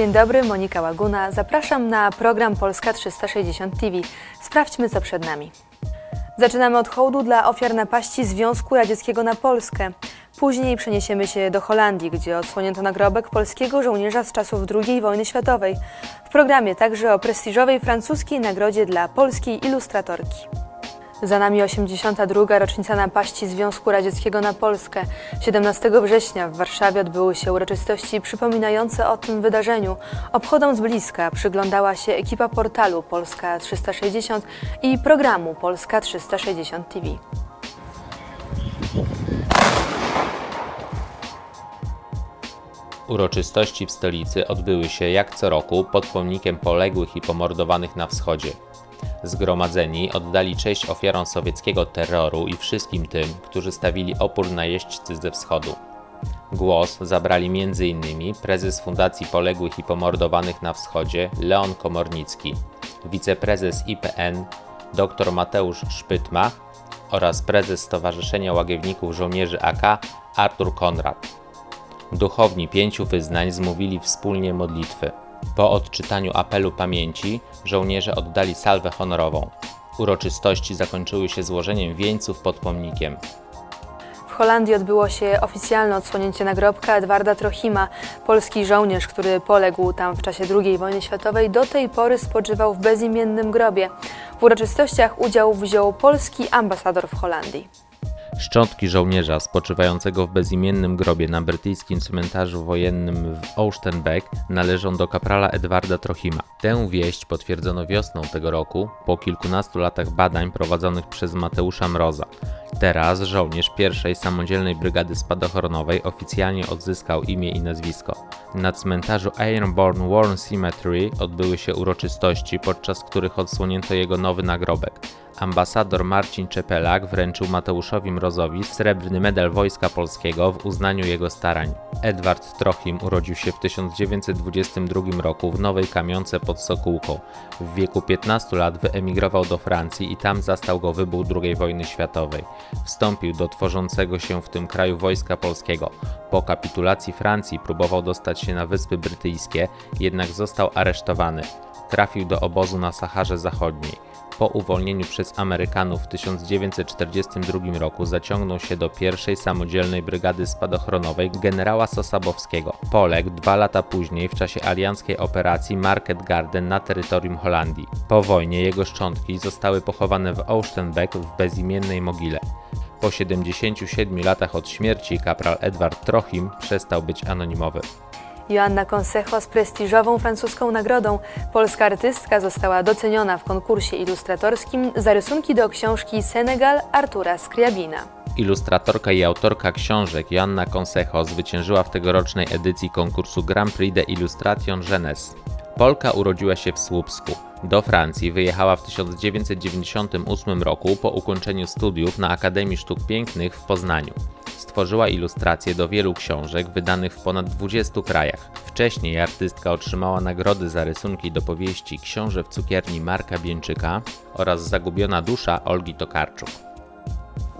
Dzień dobry, Monika Łaguna. Zapraszam na program Polska 360 TV. Sprawdźmy, co przed nami. Zaczynamy od hołdu dla ofiar napaści Związku Radzieckiego na Polskę. Później przeniesiemy się do Holandii, gdzie odsłonięto nagrobek polskiego żołnierza z czasów II wojny światowej. W programie także o prestiżowej francuskiej nagrodzie dla polskiej ilustratorki. Za nami 82. rocznica napaści Związku Radzieckiego na Polskę. 17 września w Warszawie odbyły się uroczystości przypominające o tym wydarzeniu. Obchodom z bliska przyglądała się ekipa portalu Polska 360 i programu Polska 360 TV. Uroczystości w stolicy odbyły się jak co roku pod pomnikiem poległych i pomordowanych na wschodzie. Zgromadzeni oddali cześć ofiarom sowieckiego terroru i wszystkim tym, którzy stawili opór najeźdźcy ze wschodu. Głos zabrali m.in. prezes Fundacji Poległych i Pomordowanych na Wschodzie Leon Komornicki, wiceprezes IPN dr Mateusz Szpytma oraz prezes Stowarzyszenia Łagiewników Żołnierzy AK Artur Konrad. Duchowni pięciu wyznań zmówili wspólnie modlitwy. Po odczytaniu apelu pamięci żołnierze oddali salwę honorową. Uroczystości zakończyły się złożeniem wieńców pod pomnikiem. W Holandii odbyło się oficjalne odsłonięcie nagrobka Edwarda Trochima, polski żołnierz, który poległ tam w czasie II wojny światowej, do tej pory spoczywał w bezimiennym grobie. W uroczystościach udział wziął polski ambasador w Holandii. Szczątki żołnierza spoczywającego w bezimiennym grobie na brytyjskim cmentarzu wojennym w Austenbeck należą do kaprala Edwarda Trochima. Tę wieść potwierdzono wiosną tego roku po kilkunastu latach badań prowadzonych przez Mateusza Mroza. Teraz żołnierz pierwszej samodzielnej brygady spadochronowej oficjalnie odzyskał imię i nazwisko. Na cmentarzu Ironborn War Cemetery odbyły się uroczystości, podczas których odsłonięto jego nowy nagrobek. Ambasador Marcin Czepelak wręczył Mateuszowi Mrozowi srebrny medal Wojska Polskiego w uznaniu jego starań. Edward Trochim urodził się w 1922 roku w Nowej Kamionce pod Sokółką. W wieku 15 lat wyemigrował do Francji i tam zastał go wybuch II wojny światowej. Wstąpił do tworzącego się w tym kraju Wojska Polskiego. Po kapitulacji Francji próbował dostać się na Wyspy Brytyjskie, jednak został aresztowany. Trafił do obozu na Saharze Zachodniej. Po uwolnieniu przez Amerykanów w 1942 roku zaciągnął się do pierwszej samodzielnej brygady spadochronowej generała Sosabowskiego. Poległ dwa lata później w czasie alianckiej operacji Market Garden na terytorium Holandii. Po wojnie jego szczątki zostały pochowane w Austenbeck w bezimiennej mogile. Po 77 latach od śmierci kapral Edward Trochim przestał być anonimowy. Joanna Consejo z prestiżową francuską nagrodą. Polska artystka została doceniona w konkursie ilustratorskim za rysunki do książki Senegal Artura Scriabina. Ilustratorka i autorka książek Joanna Consejo zwyciężyła w tegorocznej edycji konkursu Grand Prix de Illustration Jeunesse. Polka urodziła się w Słupsku. Do Francji wyjechała w 1998 roku po ukończeniu studiów na Akademii Sztuk Pięknych w Poznaniu. Stworzyła ilustracje do wielu książek wydanych w ponad 20 krajach. Wcześniej artystka otrzymała nagrody za rysunki do powieści Książę w cukierni Marka Bieńczyka oraz Zagubiona dusza Olgi Tokarczuk.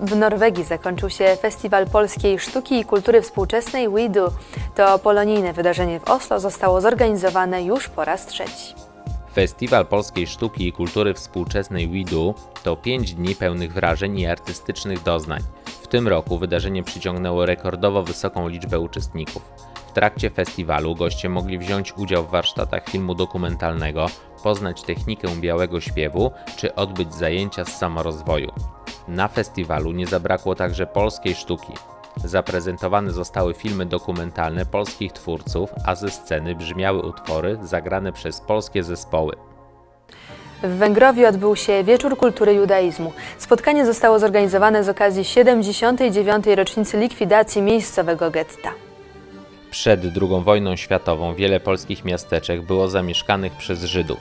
W Norwegii zakończył się Festiwal Polskiej Sztuki i Kultury Współczesnej We Do. To polonijne wydarzenie w Oslo zostało zorganizowane już po raz trzeci. Festiwal Polskiej Sztuki i Kultury Współczesnej WIDU to 5 dni pełnych wrażeń i artystycznych doznań. W tym roku wydarzenie przyciągnęło rekordowo wysoką liczbę uczestników. W trakcie festiwalu goście mogli wziąć udział w warsztatach filmu dokumentalnego, poznać technikę białego śpiewu czy odbyć zajęcia z samorozwoju. Na festiwalu nie zabrakło także polskiej sztuki. Zaprezentowane zostały filmy dokumentalne polskich twórców, a ze sceny brzmiały utwory zagrane przez polskie zespoły. W Węgrowie odbył się Wieczór Kultury Judaizmu. Spotkanie zostało zorganizowane z okazji 79. rocznicy likwidacji miejscowego getta. Przed II wojną światową wiele polskich miasteczek było zamieszkanych przez Żydów.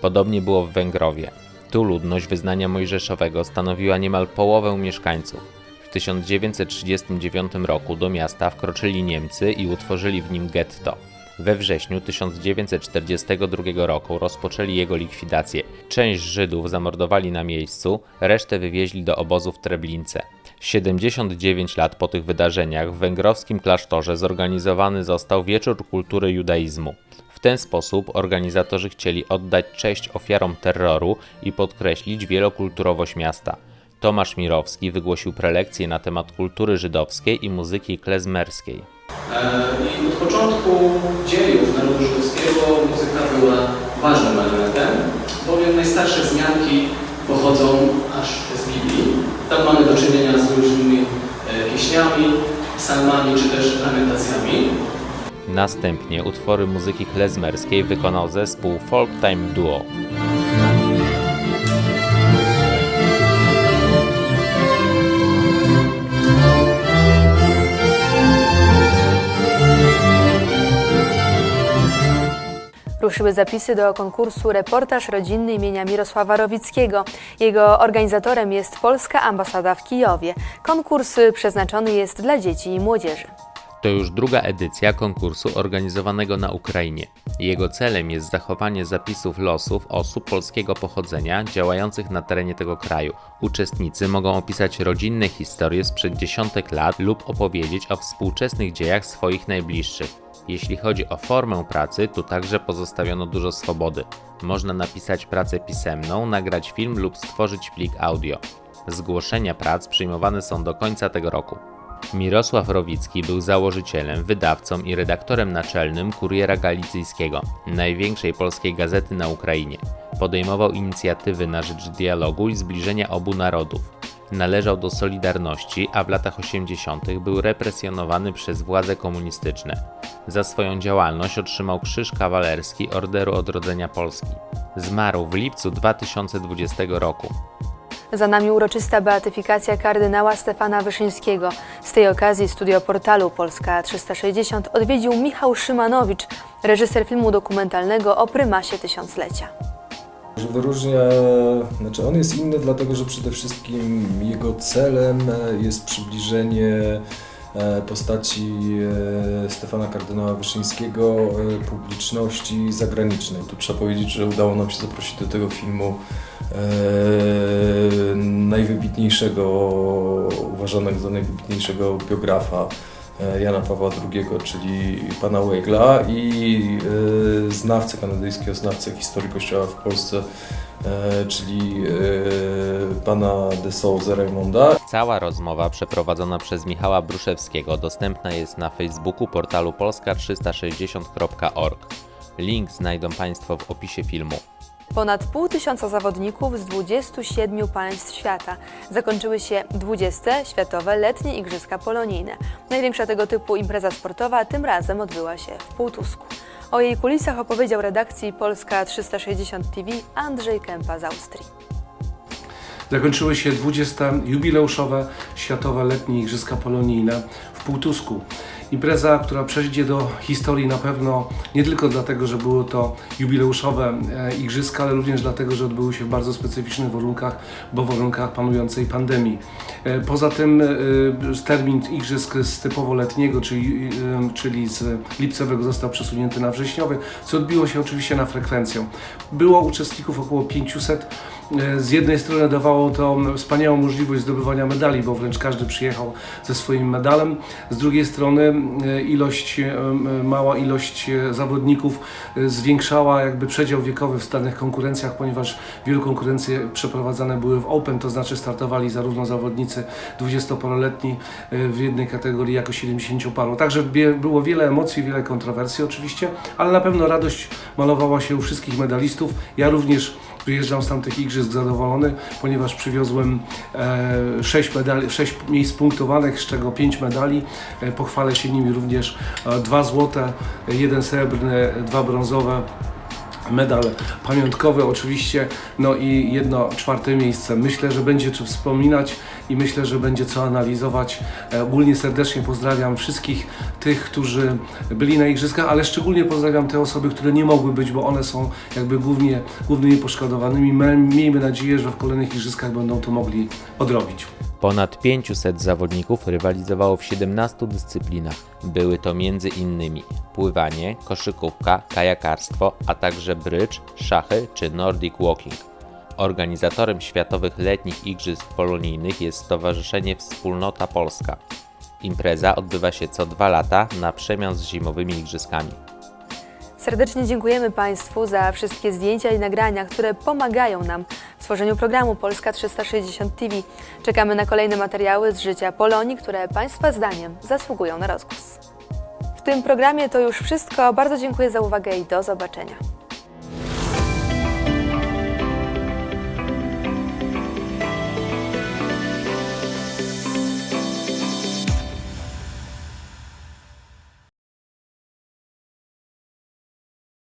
Podobnie było w Węgrowie. Tu ludność wyznania mojżeszowego stanowiła niemal połowę mieszkańców. W 1939 roku do miasta wkroczyli Niemcy i utworzyli w nim getto. We wrześniu 1942 roku rozpoczęli jego likwidację. Część Żydów zamordowali na miejscu, resztę wywieźli do obozu w Treblince. 79 lat po tych wydarzeniach w węgrowskim klasztorze zorganizowany został Wieczór Kultury Judaizmu. W ten sposób organizatorzy chcieli oddać cześć ofiarom terroru i podkreślić wielokulturowość miasta. Tomasz Mirowski wygłosił prelekcję na temat kultury żydowskiej i muzyki klezmerskiej. I od początku dziejów narodu żydowskiego muzyka była ważnym elementem, bowiem najstarsze wzmianki pochodzą aż z Biblii. Tam mamy do czynienia z różnymi e, pieśniami, psalmami czy też lamentacjami. Następnie utwory muzyki klezmerskiej wykonał zespół Folk Time Duo. Ruszyły zapisy do konkursu Reportaż rodzinny imienia Mirosława Rowickiego. Jego organizatorem jest Polska Ambasada w Kijowie. Konkurs przeznaczony jest dla dzieci i młodzieży. To już druga edycja konkursu organizowanego na Ukrainie. Jego celem jest zachowanie zapisów losów osób polskiego pochodzenia działających na terenie tego kraju. Uczestnicy mogą opisać rodzinne historie sprzed dziesiątek lat lub opowiedzieć o współczesnych dziejach swoich najbliższych. Jeśli chodzi o formę pracy, tu także pozostawiono dużo swobody. Można napisać pracę pisemną, nagrać film lub stworzyć plik audio. Zgłoszenia prac przyjmowane są do końca tego roku. Mirosław Rowicki był założycielem, wydawcą i redaktorem naczelnym Kuriera Galicyjskiego, największej polskiej gazety na Ukrainie. Podejmował inicjatywy na rzecz dialogu i zbliżenia obu narodów. Należał do Solidarności, a w latach 80. był represjonowany przez władze komunistyczne. Za swoją działalność otrzymał Krzyż Kawalerski Orderu Odrodzenia Polski. Zmarł w lipcu 2020 roku. Za nami uroczysta beatyfikacja kardynała Stefana Wyszyńskiego. Z tej okazji studio portalu Polska 360 odwiedził Michał Szymanowicz, reżyser filmu dokumentalnego o prymasie tysiąclecia. Wyróżnia, znaczy on jest inny dlatego, że przede wszystkim jego celem jest przybliżenie e, postaci e, Stefana kardynała Wyszyńskiego e, publiczności zagranicznej. Tu trzeba powiedzieć, że udało nam się zaprosić do tego filmu e, najwybitniejszego, uważanego za najwybitniejszego biografa e, Jana Pawła II, czyli pana Wegla i e, znawcę, kanadyjskiego znawcę historii Kościoła w Polsce, e, czyli e, pana de Souza Raymonda. Cała rozmowa przeprowadzona przez Michała Bruszewskiego dostępna jest na Facebooku portalu polska360.org. Link znajdą Państwo w opisie filmu. Ponad pół tysiąca zawodników z 27 państw świata. Zakończyły się 20. Światowe Letnie Igrzyska Polonijne. Największa tego typu impreza sportowa tym razem odbyła się w Półtusku. O jej kulisach opowiedział redakcji Polska 360 TV Andrzej Kępa z Austrii. Zakończyły się 20. jubileuszowe Światowe Letnie Igrzyska Polonijne w Półtusku. Impreza, która przejdzie do historii na pewno nie tylko dlatego, że były to jubileuszowe e, igrzyska, ale również dlatego, że odbyły się w bardzo specyficznych warunkach, bo w warunkach panującej pandemii. E, Poza tym e, termin igrzysk z typowo letniego, czyli, czyli z lipcowego został przesunięty na wrześniowy, co odbiło się oczywiście na frekwencję. Było uczestników około 500. E, Z jednej strony dawało to wspaniałą możliwość zdobywania medali, bo wręcz każdy przyjechał ze swoim medalem. Z drugiej strony ilość, e, m, mała ilość zawodników zwiększała jakby przedział wiekowy w danych konkurencjach, ponieważ wielu konkurencje przeprowadzane były w Open, to znaczy startowali zarówno zawodnicy 20-paroletni e, w jednej kategorii jako 70-paru. Także było wiele emocji, wiele kontrowersji oczywiście, ale na pewno radość malowała się u wszystkich medalistów. Ja również Wyjeżdżam z tamtych igrzysk zadowolony, ponieważ przywiozłem e, 6, medali, 6 miejsc punktowanych, z czego 5 medali. E, pochwalę się nimi również e, dwa złote, jeden srebrny, dwa brązowe medal pamiątkowy oczywiście, no i jedno czwarte miejsce. Myślę, że będzie co wspominać i myślę, że będzie co analizować. E, Ogólnie serdecznie pozdrawiam wszystkich tych, którzy byli na igrzyskach, ale szczególnie pozdrawiam te osoby, które nie mogły być, bo one są jakby głównie, głównymi poszkodowanymi. Miejmy nadzieję, że w kolejnych igrzyskach będą to mogli odrobić. Ponad 500 zawodników rywalizowało w 17 dyscyplinach. Były to m.in. pływanie, koszykówka, kajakarstwo, a także brycz, szachy czy Nordic Walking. Organizatorem Światowych Letnich Igrzysk Polonijnych jest Stowarzyszenie Wspólnota Polska. Impreza odbywa się co dwa lata na przemian z zimowymi igrzyskami. Serdecznie dziękujemy Państwu za wszystkie zdjęcia i nagrania, które pomagają nam w tworzeniu programu Polska 360 TV. Czekamy na kolejne materiały z życia Polonii, które Państwa zdaniem zasługują na rozgłos. W tym programie to już wszystko. Bardzo dziękuję za uwagę i do zobaczenia.